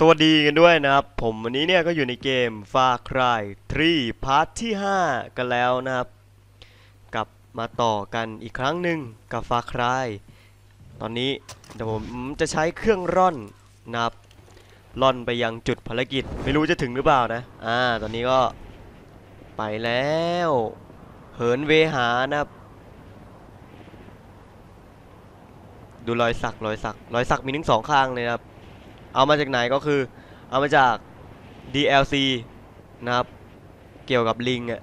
สวัสดีกันด้วยนะครับ ผมวันนี้เนี่ยก็อยู่ในเกม Far Cry 3 พาร์ทที่ 5 กันแล้วนะครับกลับมาต่อกันอีกครั้งหนึ่งกับ Far Cry ตอนนี้เดี๋ยวผมจะใช้เครื่องร่อนนะครับร่อนไปยังจุดภารกิจ ไม่รู้จะถึงหรือเปล่านะอ่าตอนนี้ก็ไปแล้ว เหินเวหานะครับ ดูรอยสักรอยสักรอยสักมีทั้งสองข้างเลยนะครับ เอามาจากไหนก็คือ เอามาจาก DLC นะครับ เกี่ยวกับลิงอะ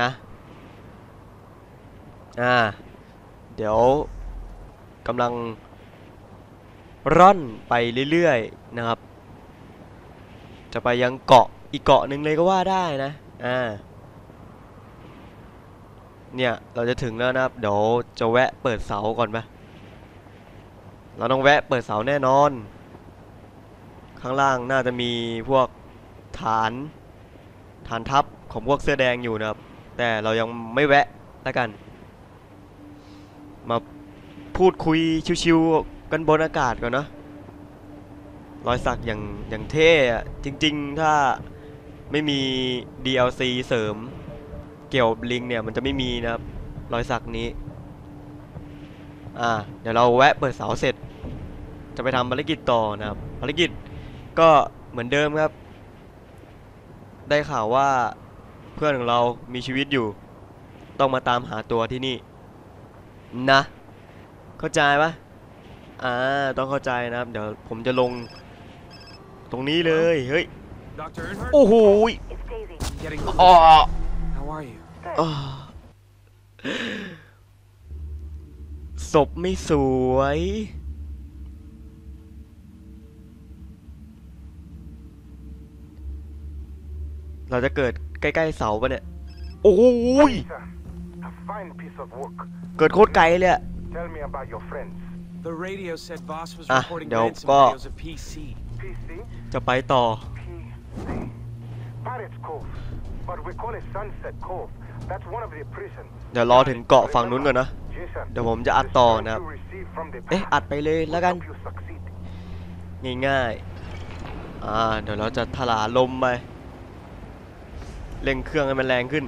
นะอ่าเดี๋ยวกำลังร่อนไปเรื่อยๆนะครับ จะไปยังเกาะอีกเกาะหนึ่งเลยก็ว่าได้นะอ่าเนี่ย เราจะถึงแล้วนะครับ เดี๋ยวจะแวะเปิดเสาก่อนไหมเราต้องแวะเปิดเสาแน่นอน ข้างล่างน่าจะมีพวกฐานฐานทัพของพวกเสื้อแดงอยู่นะครับ แต่เรายังไม่แวะแล้วกัน มาพูดคุยชิวๆกันบนอากาศก่อนเนาะรอยสักอย่างอย่างเท่จริง ๆ ถ้าไม่มี DLC เสริม เกี่ยวบลิงเนี่ยมันจะไม่มีนะครับ รอยสักนี้ อ่า เดี๋ยวเราแวะเปิดเสาเสร็จ จะไปทำภารกิจต่อนะครับภารกิจ ก็เหมือนเดิมครับ ได้ข่าวว่าเพื่อนของเรามีชีวิตอยู่ ต้องมาตามหาตัวที่นี่ นะ เข้าใจปะอ่าต้องเข้าใจนะครับ เดี๋ยวผมจะลง ตรงนี้เลยเฮ้ย Dr. Earnhardt? โอ้โหย It's Daisy. Getting อ๋อ How are you? อ๋อศพไม่สวย เราจะเกิดใกล้ๆเสาปะเนี่ย โอ้ย Sir, a fine piece of work. เกิดโคตรไกลเลยอะ Tell me about your friends. The radio said Boss was Ah, reporting no, ransom go. videos of PC. PC? จะไปต่อ PC. Pirates Cove. But we call it Sunset Cove. That's one of the prisons. เดี๋ยวรอถึงเกาะฝั่งนู้นก่อนนะ Jason, เดี๋ยวผมจะอัดต่อ the นะครับ strength you receive from the เอ๊ะ past อัดไปเลยแล้วกัน will help you succeed. ง่ายๆ อ่า เดี๋ยวเราจะถลาลมไป เร่งเครื่องให้มันแรงขึ้น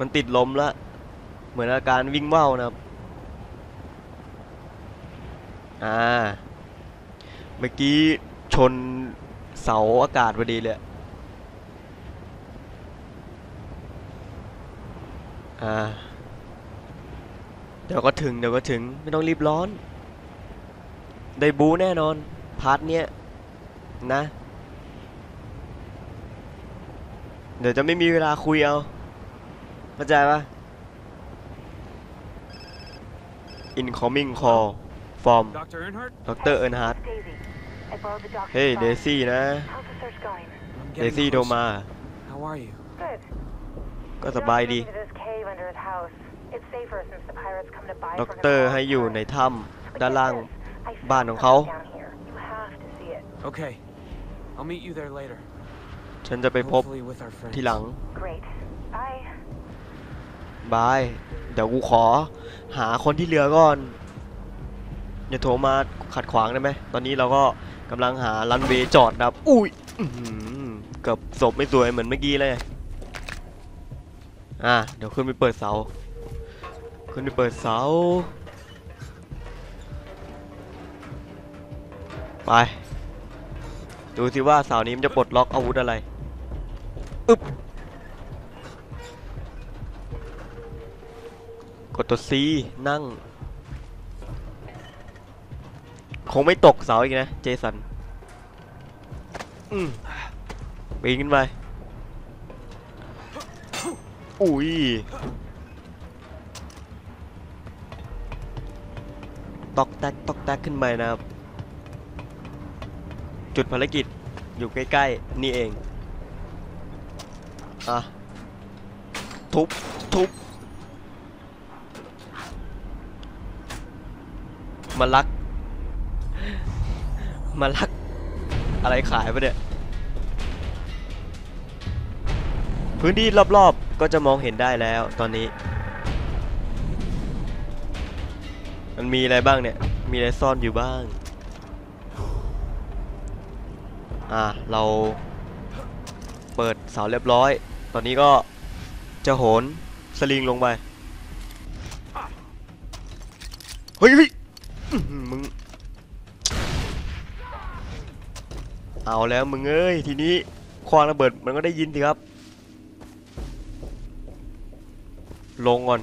มันติดลมแล้ว เหมือนอาการวิ่งว่าวนะครับอ่าเมื่อกี้ชนเสาอากาศพอดีเลยอ่าเดี๋ยวก็ถึงเดี๋ยวก็ถึงไม่ต้องรีบร้อน ได้บูแน่นอน พาร์ทเนี้ยนะ เดี๋ยวจะไม่มีเวลาคุยเอาเข้าใจปะ incoming call from ดรเอิร์นฮาร์ดดรเอิร์นฮ้เดซี่นะ เดซี่โทรมาก็สบายดีด็อกเตอร์ให้อยู่ในถ้ำด้านล่างบ้านของเขาโอเค I'll meet you there later ฉันจะไปพบ Hopefully with our friends. ทีหลัง Great. Bye. บาย เดี๋ยวกูขอ หาคนที่เหลือก่อน อย่าโทรมาขัดขวางได้ไหม ตอนนี้เราก็กำลังหารันเวย์จอดนะครับ อุ้ยอื้อหือเกับศพไม่สวยเหมือนเมื่อกี้เลย อะ เดี๋ยวขึ้นไปเปิดเสา ขึ้นไปเปิดเสา ไป ดูสิว่าเสานี้มันจะปลดล็อกอาวุธอะไร อึบกดตัว C นั่ง คงไม่ตกเสาอีกนะ เจสันอืมปีนขึ้นไป อุ้ย ตอกแตกตอกแตกขึ้นไปนะครับ จุดภารกิจอยู่ใกล้ ๆ นี่เอง อะทุบทุบมาลัก มาลัก อะไรขายปะเนี่ย พื้นที่รอบๆ ก็จะมองเห็นได้แล้วตอนนี้ มันมีอะไรบ้างเนี่ย มีอะไรซ่อนอยู่บ้าง อะ เราเปิดเสาเรียบร้อย ตอนนี้ก็จะโหนสลิงลงไป เฮ้ยเฮ้ยอื้อหือมึง เอาแล้วมึงเอ้ย ทีนี้ควางระเบิดมันก็ได้ยินสิครับ ลงก่อน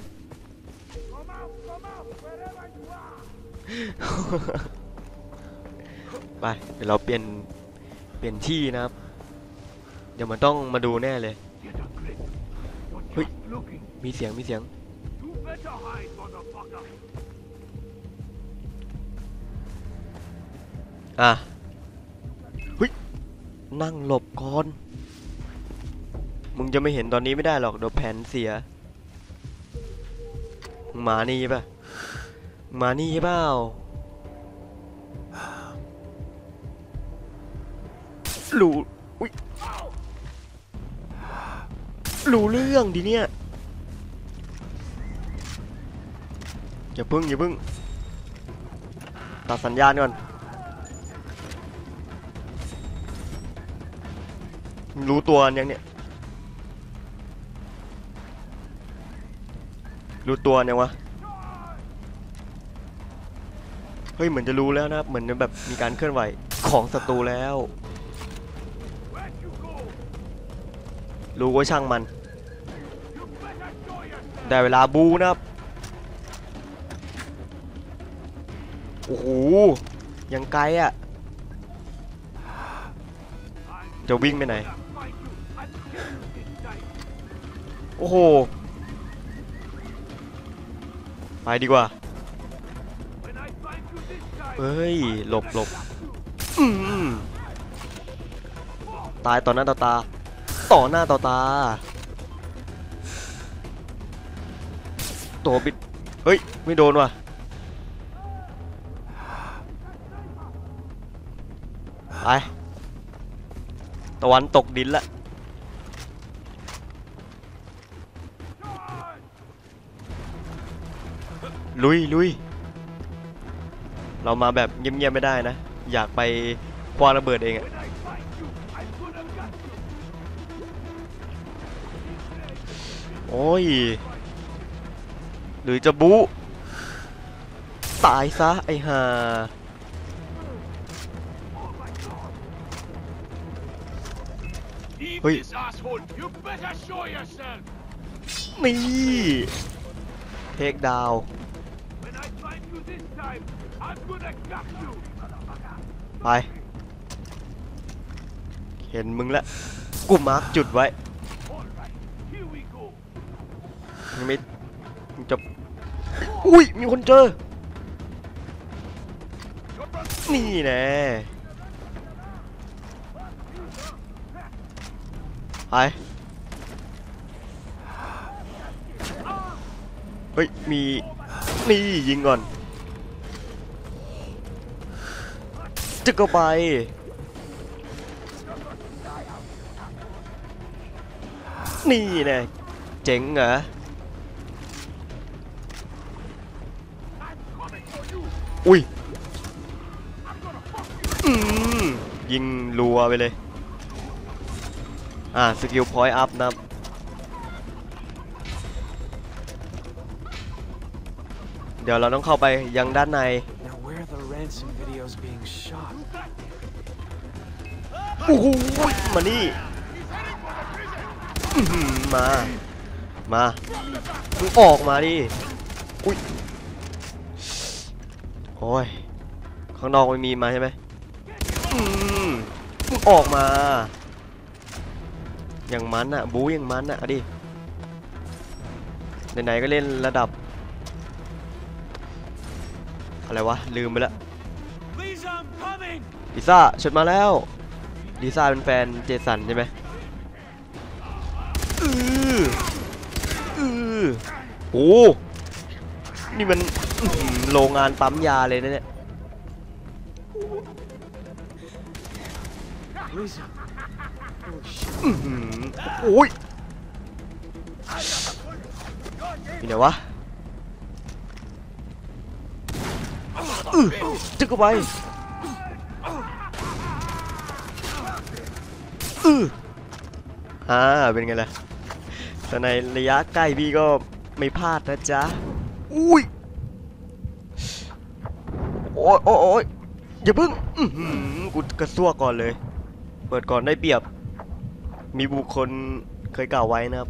ไป เดี๋ยวเราเปลี่ยน เปลี่ยนที่นะครับ เดี๋ยวมันต้องมาดูแน่เลย เฮ้ยมีเสียงมีเสียง อะเฮ้ยนั่งหลบก่อน มึงจะไม่เห็นตอนนี้ไม่ได้หรอกเดี๋ยวแผนเสียมึงมานี่ปะมึงมานี่เปล่ารู้ รู้เรื่องดิเนี่ย อย่าพึ่งอย่าพึ่ง ตัดสัญญาณก่อน รู้ตัวยังเนี่ย รู้ตัวยังวะ เฮ้ยเหมือนจะรู้แล้วนะครับ เหมือนจะแบบมีการเคลื่อนไหวของศัตรูแล้ว รู้ว่าช่างมัน ได้เวลาบูนะครับ โอ้โห ยังไกลอะ่ะ จะวิ่งไปไหน โอ้โห ไปดีกว่า เฮ้ย หลบหลบตายตอหน้าต่อตา ต่อหน้าต่อตา ตัวบิด เฮ้ย ไม่โดนว่ะ ไป ตะวันตกดินละลุยลุยเรามาแบบเงียบๆไม่ได้นะ อยากไปคว้าระเบิดเองอะ โอ้ย หรือจะบุตายซะ ไอ้ห่าเฮ้ย นี่ เทคดาวไป เห็นมึงแล้ว กูมาร์กจุดไว้ ยังไม่จะอุ้ยมีคนเจอ นี่แน่ไปเฮ้ย มี นี่ยิงก่อนจึกเข้าไปนี่แน่เจ๋งเหรอ อุ้ยอืมยิงรัวไปเลย อ่า สกิลพอยต์อัพนะครับเดี๋ยวเราต้องเข้าไปยังด้านใน Now where are the ransom videos being shot? โอ้โหมานี่อื้อหือมา มามึงออกมาดิ อุ้ย โอ้ย ข้างนอกไม่มีมาใช่ไหมอืมออกมา อย่างมันอะบูอย่างมันอะดิ ไหนๆก็เล่นระดับ อะไรวะ ลืมไปแล้ว Please, I'm coming! ลิซ่าชุดมาแล้วลิซ่าเป็นแฟนเจสันใช่ไหมอืออือโอ้นี่มัน โรงงานปั๊มยาเลยนะเนี่ย Lisa. Oh shit. อื้อหือโอ้ยมีไหนวะจึกเข้าไปอืออ่า เป็นไงล่ะแต่ในระยะใกล้พี่ก็ไม่พลาดนะจ๊ะ อุ้ย อ้ยโอ้ยโอ้ยอย่าเพิ่งกูกระซวกก่อนเลย เปิดก่อนได้เปรียบ มีบุคคลเคยกล่าวไว้นะครับ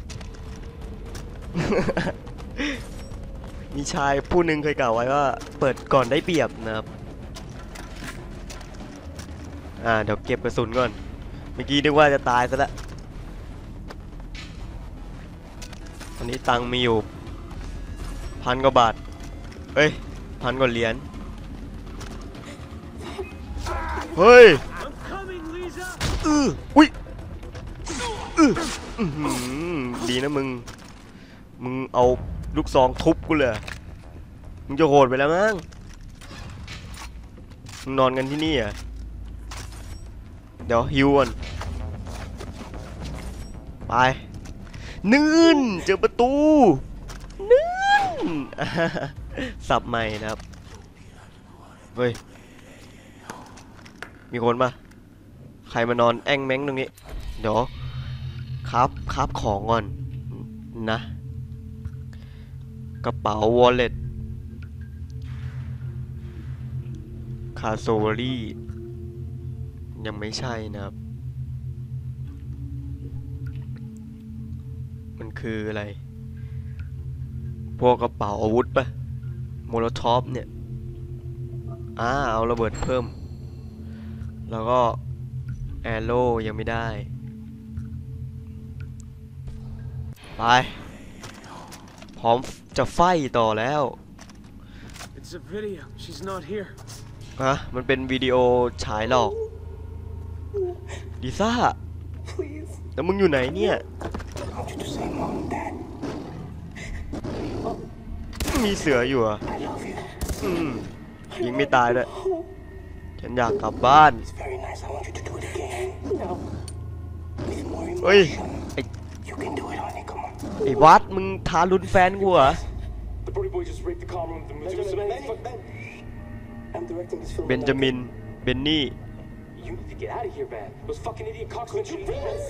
มีชายผู้หนึ่งเคยกล่าวไว้ว่า เปิดก่อนได้เปรียบนะครับ อ่าเดี๋ยวเก็บกระสุนก่อน เมื่อกี้นึกว่าจะตายซะแล้วตอนนี้ตังมีอยู่พันกว่าบาท เอ้ยพันกว่าเหรียญ เฮ้ย I'm coming, Lisa! อืออุ้ยอืออื้อหือดีนะมึง มึงเอาลูกซองทุบกูเลย มึงจะโหดไปแล้วมั้ง มึงนอนกันที่นี่อะ เดี๋ยวฮิวก่อน ไป นื่นเจอประตู นื่นสับใหม่นะครับ เฮ้ย มีคนปะใครมานอนแอ่งแมงตรงนี้ เดี๋ยวครับครับของก่อนนะ กระเป๋าวอลเล็ตคาโซรี่ ยังไม่ใช่นะครับ มันคืออะไร พวกกระเป๋าอาวุธปะโมโลท็อปเนี่ย อ่า เอาระเบิดเพิ่ม แล้วก็แอโร่ยังไม่ได้ ไป พร้อมจะไฟต่อแล้ว It's a video. She's not here. ฮะมันเป็นวิดีโอฉายหลอกดิซ่า Please. แล้วมึงอยู่ไหนเนี่ย I want you to say mom and dad. มีเสืออยู่เหรอะ I love you. อืมยิงไม่ตายด้วย ฉันอยากกลับบ้าน It's very nice. I want you to do it again. No. With more เฮ้ย emotion. ไอ้ You can do it, honey. Come on. ไอ้วัดมึงทารุนแฟนกูเหรอ The Brody Boy just raped the car room of the Medusa. Man, fuck- I'm directing this film. เบนจามิน เบนนี่ You need to get out of here, man. Those fucking idiot cocks went you Please.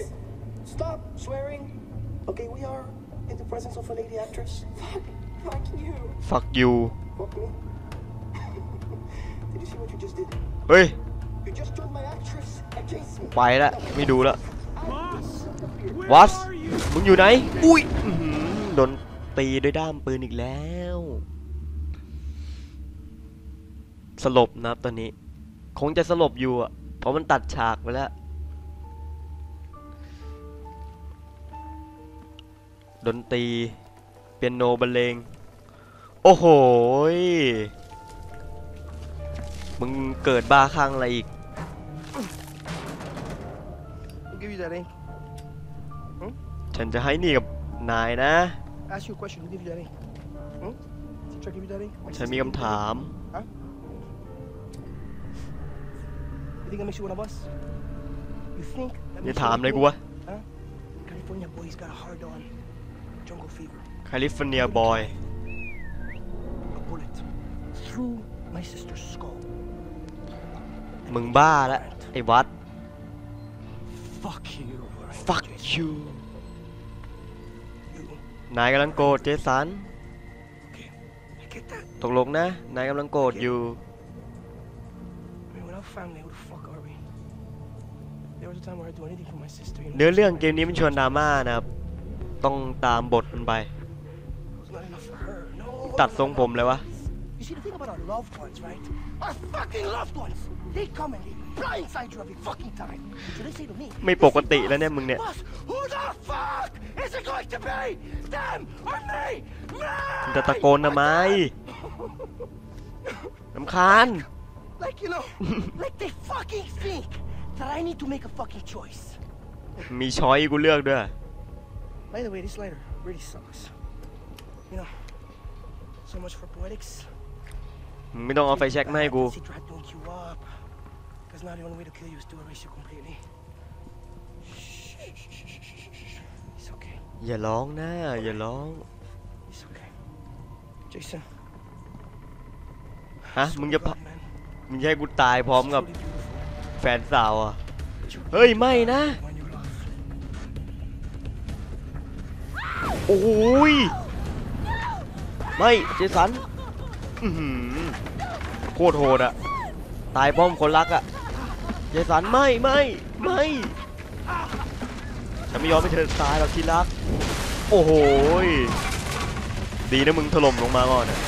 Stop swearing. Okay, we are in the presence of a lady actress. Fuck. Fuck you. fuck you Fuck me. did you see what you just did? เฮ้ย You just turned my actress against me. ไปละไม่ดูละ Boss! Where What? are you? มึงอยู่ไหน อุ้ยอื้อหือโดนตีด้วยด้ามปืนอีกแล้ว สลบนะครับตอนนี้ คงจะสลบอยู่อะ เพราะมันตัดฉากไปแล้ว ดนตรี เปียโนบรรเลง โอ้โหย มึงเกิดบ้าคลั่งอะไรอีก Who gave you that ink? ฉันจะให้นี่กับนายนะ Ask you a question. Who gave you that ink? Hmm? Teacher gave you that ink? My ฉัน sister มี gave you คำถาม Huh? You think that makes you one of us? You think that อย่า makes ถาม you เลยกู one วะ Huh? California boy's got a hard on. Jungle fever. แคลิฟอร์เนียบอย A bullet through my sister's skull. มึงบ้าแล้วไอ้วัด Fuck you. alright, fuck Jason. you You. นายกำลังโกรธเจสัน Okay. I get that. ตกลงนะ นายกำลังโกรธอยู่ I mean, without family, who the fuck are we? There was a time where I'd do anything for my sister. You know, เนื้อเรื่องเกมนี้มันชวนดราม่านะครับ ต้องตามบทมันไป It was not enough for her. No. ตัดทรงผมเลยวะ You see, the thing about our loved ones, right? Our fucking loved ones! They come and they blindside you every fucking time. So they say to me, ไม่ปกติแล้วเนี่ยมึงเนี่ย Boss, who the fuck is it going to be? Them or me? Me! มึงจะตะโกนทำไมลำคาญ Like, you know, like they fucking think that I need to make a fucking choice. มีช้อยกูเลือกด้วย By the way, this lighter really sucks. You know, so much for poetics. มึงไม่ต้องเอาไฟแช็กมาให้กู See, try to wake you up. Because now the only way to kill you is to erase you completely. อย่าร้องนะอย่าร้อง It's okay. Jason. ฮะมึงจะะมึงจะให้กูตายพร้อมกับแฟนสาวอะ เฮ้ยไม่นะ โอ้ย ไม่เจสันโคตรโหดอะตายพร้อมคนรักอะ เจสันไม่ไม่ไม่ฉันไม่ยอมให้เธอตายหรอกที่รัก โอ้โหยดีนะมึงถล่มลงมาก่อนอะ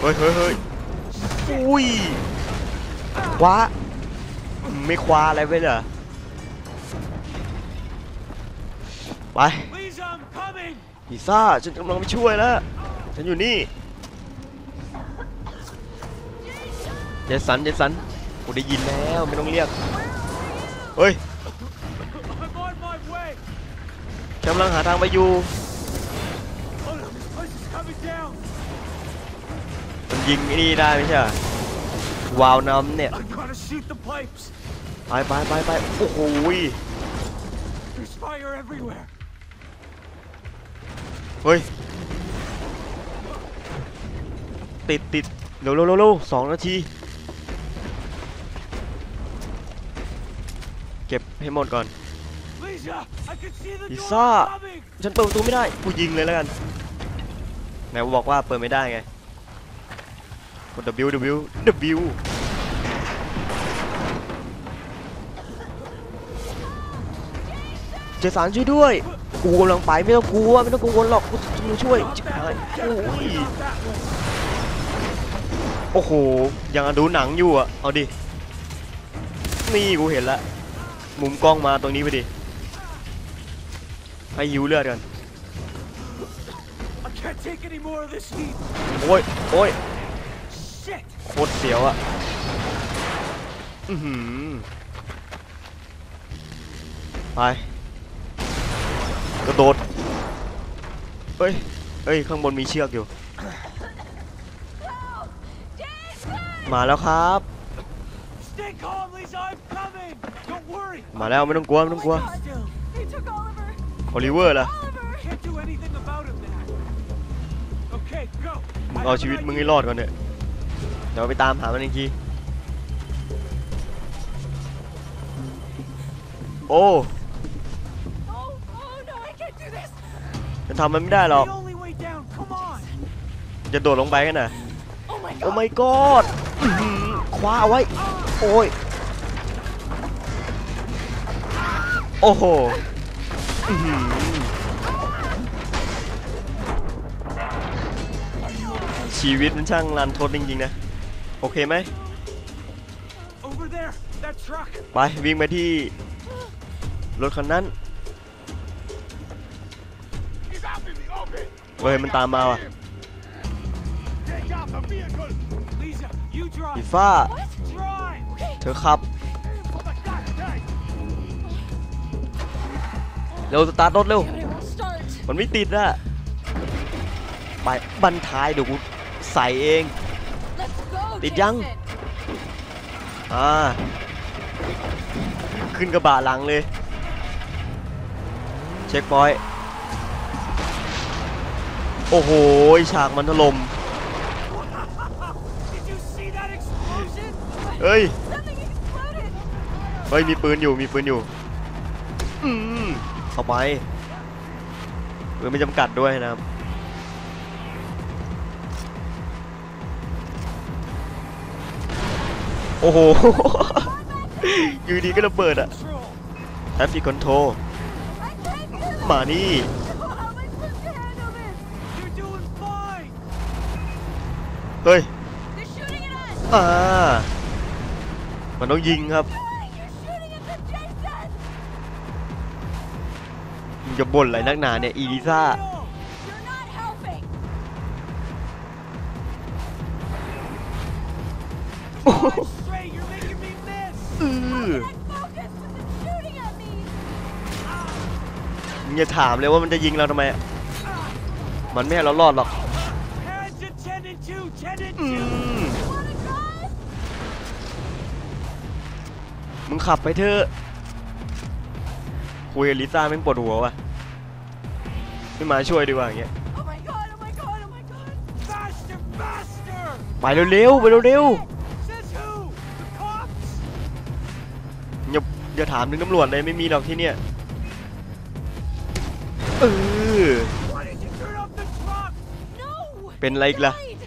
เฮ้ยเฮ้ยเฮ้ยอุ้ยคว้าไม่คว้าอะไรไว้เหรอไป Lisa, I'm coming! พิซซ่าฉันกำลังไปช่วยแล้ว ฉันอยู่นี่ เจสันเจสันกูได้ยินแล้วไม่ต้องเรียก เฮ้ยกำลังหาทางไปอยู่มันยิงไอ้นี่ได้ไม่ใช่วาวน้ำเนี่ยไปไปไปไปโอ้โหเฮ้ย ติดติดเร็วเร็วเร็วเร็วสองนาที เก็บให้หมดก่อน Lisa, I can see the door Lisa. coming! ฉันเปิดประตูไม่ได้กูยิงเลยแล้วกันไหนบอกว่าเปิดไม่ได้ไงกด W W W เจสันช่วยด้วยกูกำลังไปไม่ต้องกลัวไม่ต้องกังวลหรอกกูจะมาช่วยชิบหายโอ้ยโอ้โหยังดูหนังอยู่อะเอาดินี่กูเห็นละ มุมกล้องมาตรงนี้ไปดิให้ยิวเลือดกัน I can't take any more of this heat! โอ้ยโอ้ย Shit! โคตรเสียวอะอือหือไปกระโดดเฮ้ยเฮ้ย ข้างบนมีเชือกอยู่ มาแล้วครับ Stay calm, Lisa, I'm coming! Don't worry! มาแล้วไม่ต้องกลัวไม่ต้องกลัว Still, They took Oliver. โอลิเวอร์ล่ะ Oliver. can't do anything about him now. Okay, go! มึงเอาชีวิตมึงให้รอดก่อนเถอะเดี๋ยวไปตามหามันอีกทีโอ้ Oh, oh no, I can't do this. จะทำมันไม่ได้หรอก The only way down, come on! จะโดดลงไปกันน่ะ Oh my โอ้ god. my god อื้อหือคว้าเอาไว้ โอ้ย โอ้โหอื้อหือชีวิตมันช่างรันทดจริงๆนะ โอเคไหม Over there, that truck! ไป วิ่งไปที่ รถคันนั้น He's out in the open. เฮ้ยมันตามมาว่ะ Take out the vehicle. Lisa, you อี drive! ฟ้า Drive! เธอขับ เร็วสตาร์ทรถเร็ว But it won't start. มันไม่ติดอะไปบันท้ายเดี๋ยวกูใส่เอง Let's go. Đi chăng? Jason. อ่า ขึ้นกระบะหลังเลย เช็คพอยต์โอ้โห ฉากมันถล่ม Did you see that explosion? เฮ้ย Something exploded. เฮ้ย มีปืนอยู่ มีปืนอยู่ อืม เข้าไปหรือไม่จำกัดด้วยนะครับโอ้โห อยู่ดีก็ระเบิดอะแอฟริคอนโทรมานี่ เฮ้ย อ่า มันต้องยิงครับ จะบ่นอะไรนักหนาเนี่ยอีลิซ่า No! You're not helping. โอ้โห Straight, you're making me miss! อือ Let's focus with them shooting at me. มึงอย่าถามเลยว่ามันจะยิงเราทำไมอะมันไม่ให้เรารอดหรอก Hands at 10 and 2, 10 and อื 2! ม Wanna drive? มึงขับไปเถอะคุยกับลิซ่าแม่งปวดหัวว่ะ ไม่มาช่วยดีกว่าอย่างเงี้ย Oh my god, oh my god, oh my god. Faster, faster! ไปเร็วๆไปเร็ว Says who? The cops? ๆอย่าอย่าถามถึงตำรวจเลยไม่มีหรอกที่เนี่ยเออ Why did you turn off the truck? No! เป็นไรอีกล่ะ Died!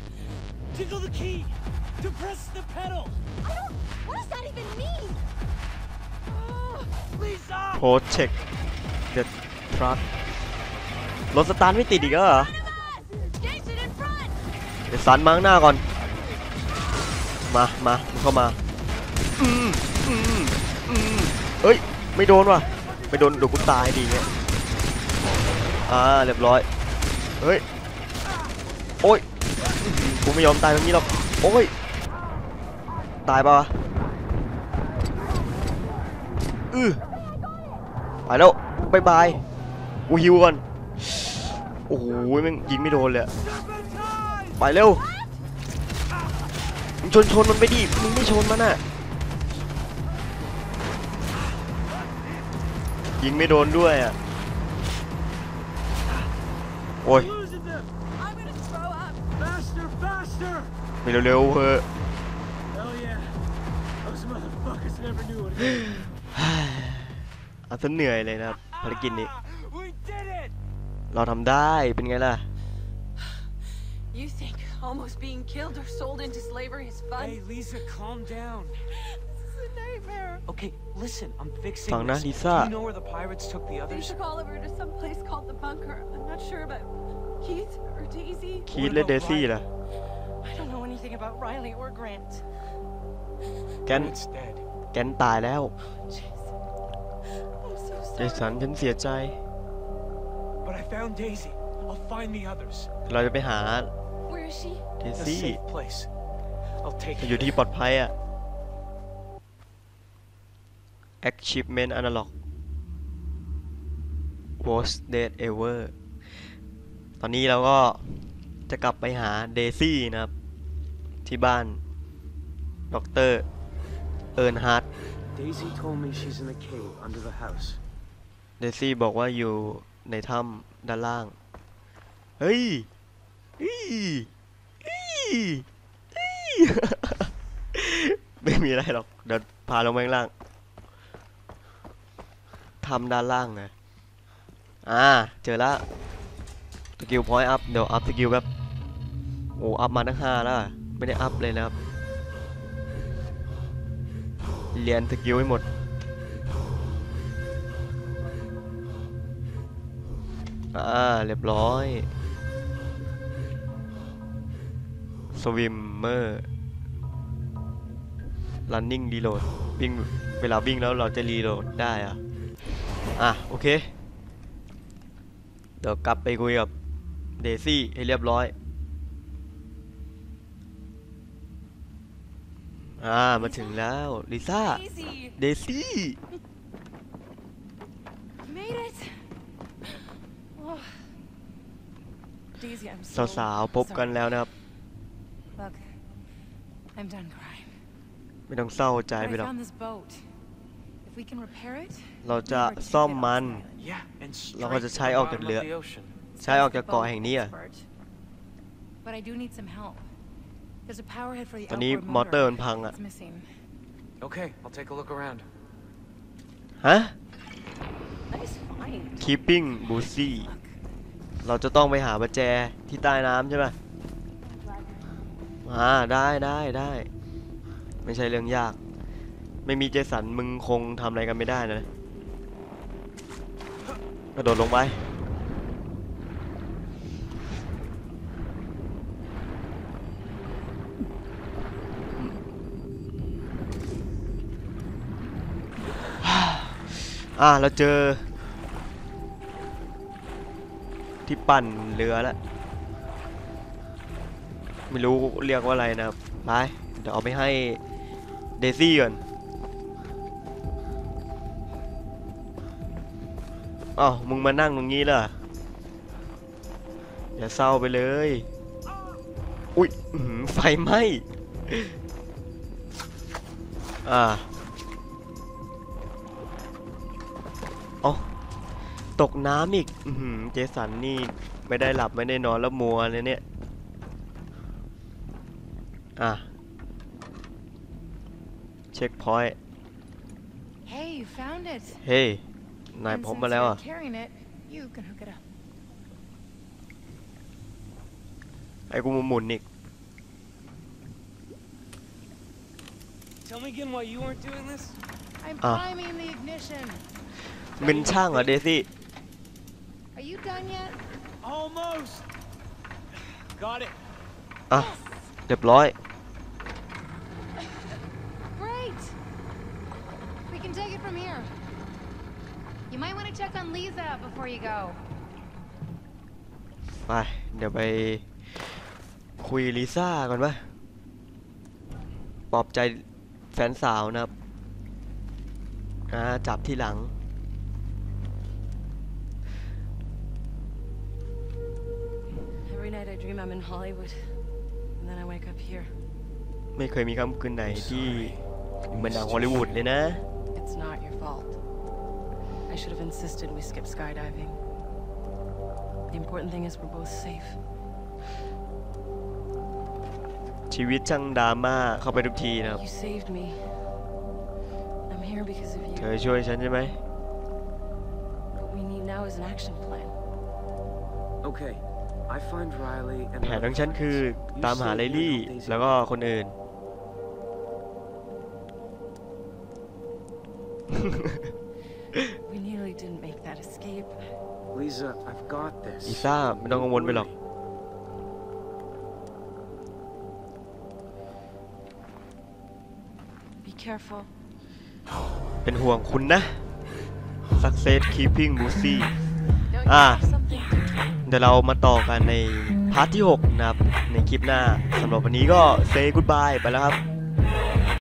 Tickle the key. To press the pedal. I don't. What does that even mean? Ah, Lisa! protect the truck รถสตาร์ทไม่ติดอีกแล้วเหรอ One of us! Jason in front! เดี๋ยวสันมาข้างหน้าก่อน มามามึงเข้ามาอืมอืมอืมเอ้ย ไม่โดนว่ะ ไม่โดนเดี๋ยวกูตายดีเงี้ย อ่า เรียบร้อย เฮ้ย โอ้ยอื้อหือกูไม่ยอมตายตรงนี้หรอก โอ้ย ตายปะวะอือไปแล้วบายบาย กูฮิวก่อน โอ้โหม่งยิงไม่โดนเลยไปเร็วมึงชนชนมันไปดิมึงไม่ชนมันอะยิงไม่โดนด้วยอะโอ้ยไปเร็วๆเถอะเอาซะเหนื่อยเลยนะครับภารกิจนี้ เราทำได้เป็นไงล่ะ You think almost being killed or sold into slavery is fun? Hey, Lisa, calm down. This is a nightmare. Okay, listen, I'm fixing ฟังนะ this. ลิซ่า Do you know where the pirates took the They others? took Oliver to some place called the bunker. I'm not sure about Keith or Daisy. คีดและเดซี่ล่ะ I don't know anything about Riley or Grant. แกน Grant's dead. แกนตายแล้ว Jason. I'm so เจ sorry. สันฉันเสียใจ But I found Daisy. I'll find the others. เราจะไปหา Where is she? เด A ซี่ safe place. I'll take จะ her อยู่ที่ there. ปลอดภัยอะ Achievement Analog Worst Dead Ever ตอนนี้เราก็จะกลับไปหาเดซี่นะครับ ที่บ้านด็อกเตอร์เอิร์นฮาร์ด Daisy told me she's in the cave under the house. เดซี่บอกว่าอยู่ ในถ้ำด้านล่าง เฮ้ยอี้อี้อี้ไม่มีอะไรหรอก เดี๋ยวพาลงไปข้างล่างถ้ำด้านล่างไงอ่า เจอแล้วสกิลพอยต์อัพ เดี๋ยวอัพสกิลแบบโอ้ อัพมาตั้งห้าแล้วอะไม่ได้อัพเลยนะครับ เรียนสกิลให้หมด อ่าเรียบร้อยสวิมเมอร์ running reload วิ่งเวลาวิ่งแล้วเราจะรีโหลดได้อะอะ โอเค เดี๋ยวกลับไปคุยกับเดซี่ให้เรียบร้อย อ่า มาถึงแล้ว ลิซ่า Daisy. เดซี่ Made it. Oh. Daisy, I'm สา so วๆพบกัน sorry. แล้วนะครับ Look, I'm done crying. ไม่ต้องเศร้าใจ But ไป I หรอก found this boat. If we can repair it, เราจะ we'll never ซ่อม take it มัน off this island. Yeah, and เราก็ straight จะ to ใช้ the ออกจาก bottom เรือ of the ocean. ใช้ออกจากเกาะแห่งนี้อะ Expert. But I do need some help. There's a power head for the ตอนนี้ outboard มอเตอร์มัน motor. พังอะ It's missing. Okay, I'll take a look around. ฮะ Nice find. keeping busy Look, เราจะต้องไปหาประแจที่ใต้น้ำใช่ไหมอ่าได้ได้ได้ ไม่ใช่เรื่องยาก ไม่มีเจสันมึงคงทำอะไรกันไม่ได้นะกระโดดลงไปอ่าเราเจอ ที่ปั่นเรือแล้วไม่รู้เรียกว่าอะไรนะครับไปเดี๋ยวเอาไปให้เดซี่ก่อนอ้าวมึงมานั่งตรงนี้ล่ะอย่าเศร้าไปเลย อุ๊ยไฟไหม้อ่า ตกน้ำอีกอือหือเจสันนี่ไม่ได้หลับไม่ได้นอนแล้วมัวเลยเนี่ย อะ เช็คพอยต์ hey, you found it. เฮ้ยนาย And พบ since มาแล้ว you're อะ carrying it, You can hook it up. ไอ้กูมาหมุนอีก Tell me again why you weren't doing this? I'm Ah. priming the ignition. เป็นช่างเหรอเดซี่ Are you done yet? Almost. Got it. อะเรียบร้อย Great. We can take it from here. You might want to check on Lisa before you go. ไป เดี๋ยวไปคุยลิซ่าก่อนปะปลอบใจแฟนสาวนะครับอ่าจับที่หลัง dream I'm in Hollywood, and then I wake up here. ไม่เคยมีค่ำคืนไหนที่เหมือนหนังฮอลลีวูดเลยนะ It's not your fault. I should have insisted we skip skydiving. The important thing is we're both safe. ชีวิตช่างดราม่าเข้าไปทุกทีนะครับ You saved me. I'm here because of เธ you. อช่วยฉันใช่ไหม What we need now is an action plan. Okay, I find Riley and แผนของฉันคือ You ตามหา save ไล me and ลี่ help Daisy แล้วก็คนอื่น We nearly didn't make that escape. Lisa, I've got this. อีซ่าไม่ต้องกังวลไปหรอก Be careful. เป็นห่วงคุณนะ Success Keeping Lucy Don't you ดี๋ยวเรามาต่อกันในพาร์ทที่ 6 นะครับ ในคลิปหน้าสำหรับวันนี้ก็เซย์กูดบายไปแล้วครับ